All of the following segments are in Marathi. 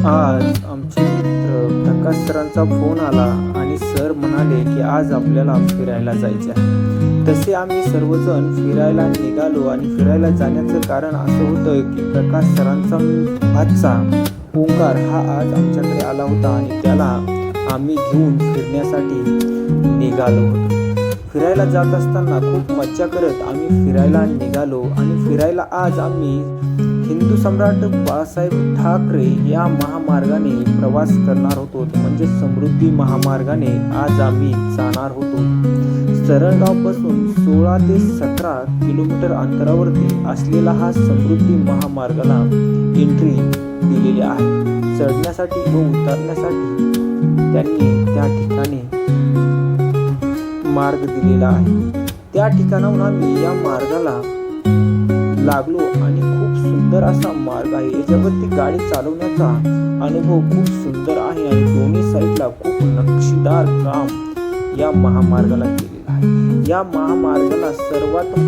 आज आमचे मित्र प्रकाश सरांचा फोन आला आणि सर म्हणाले की आज आपल्याला फिरायला जायचे आहे तसे आम्ही सर्वजण फिरायला निघालो आणि फिरायला जाण्याचं कारण असं होतं की प्रकाश सरांचा आजचा ओंकार हा आज आमच्याकडे आला होता आणि त्याला आम्ही घेऊन फिरण्यासाठी निघालो होतो. फिरायला जात असताना खूप मज्जा करत आम्ही फिरायला निघालो आणि फिरायला आज आम्ही हिंदू सम्राट बाळासाहेब ठाकरे या महामार्गाने प्रवास करणार होतो. म्हणजे समृद्धी महामार्गाने आज आम्ही जाणार होतो. सरळगावपासून सोळा ते सतरा किलोमीटर अंतरावरती असलेला हा समृद्धी महामार्गाला एंट्री दिलेली आहे. चढण्यासाठी व उतरण्यासाठी त्यांनी त्या ठिकाणी मार्ग दिलेला आहे. त्या ठिकाणाहून आम्ही या मार्गाला लागलो आणि खूप सुंदर असा मार्ग आहे. याच्यावरती गाडी चालवण्याचा अनुभव खूप सुंदर आहे आणि दोन्ही साईडला खूप नक्षीदार काम या महामार्गाला केलेलं आहे. या महामार्गाला सर्वात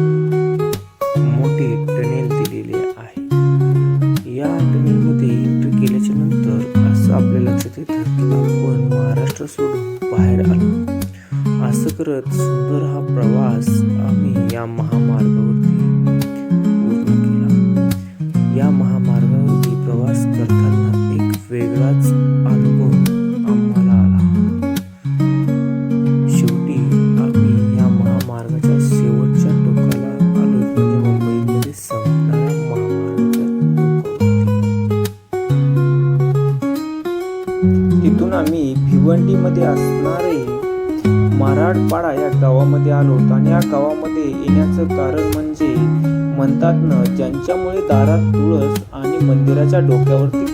मोठे टनेल दिलेले आहे. या टनेलमध्ये एंट्री केल्याच्यानंतर असं आपल्या लक्षात येतं की आपण महाराष्ट्र सोडून बाहेर आलो. असं करत सुंदर हा प्रवास आम्ही या महामार्गावरती आम्ही भिवंडीमध्ये असणारे मराठपाडा या गावामध्ये आलो आणि या गावामध्ये येण्याचं कारण म्हणजे म्हणतात ना ज्यांच्यामुळे दारात तुळस आणि मंदिराच्या डोक्यावरती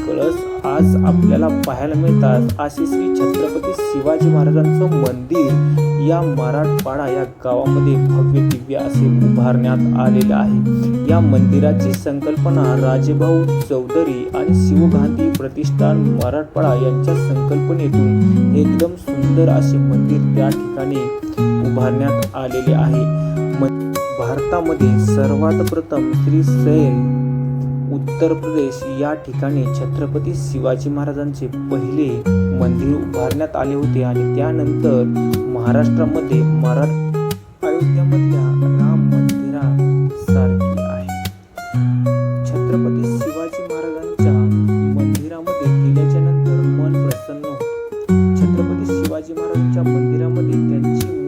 आज आपल्याला पाहायला मिळतात असे श्री छत्रपती शिवाजी महाराजांचं मंदिर या मराठपाडा या गावामध्ये भव्य दिव्य असे उभारण्यात आलेले आहे. या मंदिराची संकल्पना राजेभाऊ चौधरी आणि शिवगांधी प्रतिष्ठान मराठवाडा यांच्या संकल्पनेतून एकदम सुंदर असे मंदिर त्या ठिकाणी उभारण्यात आलेले आहे. भारतामध्ये सर्वात प्रथम श्री सैल उत्तर प्रदेश या ठिकाणी छत्रपती शिवाजी महाराजांचे पहिले मंदिर उभारण्यात आले होते आणि त्यानंतर महाराष्ट्रामध्ये मराठ अयोध्यामधल्या राम मंदिरासारखी आहे. छत्रपती शिवाजी महाराजांच्या मंदिरामध्ये गेल्याच्यानंतर मन प्रसन्न होते. छत्रपती शिवाजी महाराजांच्या मंदिरामध्ये त्यांची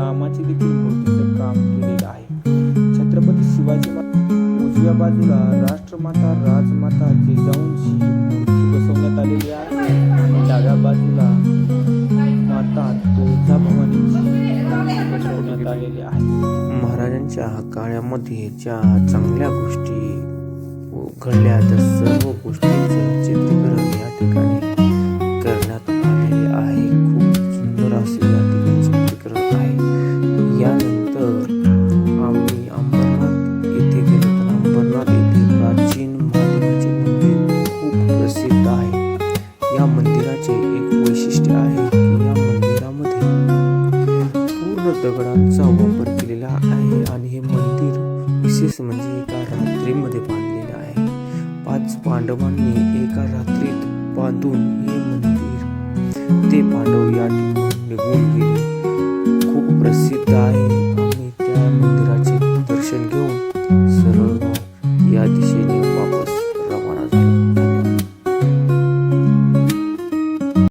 कामाचे देखील मूर्तीचं काम केलेलं आहे. छत्रपती शिवाजी उजव्या बाजूला राष्ट्रमाता राजमाता जिजाऊंची मूर्ती बसवण्यात आलेली आहे. आणि डाव्या बाजूला माता तुळजाभवानीची बसवण्यात आलेली आहे. महाराजांच्या काळामध्ये ज्या चांगल्या गोष्टी घडल्या त्या सर्व गोष्टींचं चित्रीकरण मंदिराचे एक वैशिष्ट्य आहे की या मंदिरामध्ये पूर्ण दगडांचा वापर केलेला आहे आणि हे मंदिर विशेष म्हणजे एका रात्रीमध्ये बांधलेलं आहे. पाच पांडवांनी एका रात्रीत बांधून हे मंदिर ते पांडव या ठिकाणी निघून गेले. खूप प्रसिद्ध आहे. आम्ही त्या मंदिराचे दर्शन घेऊन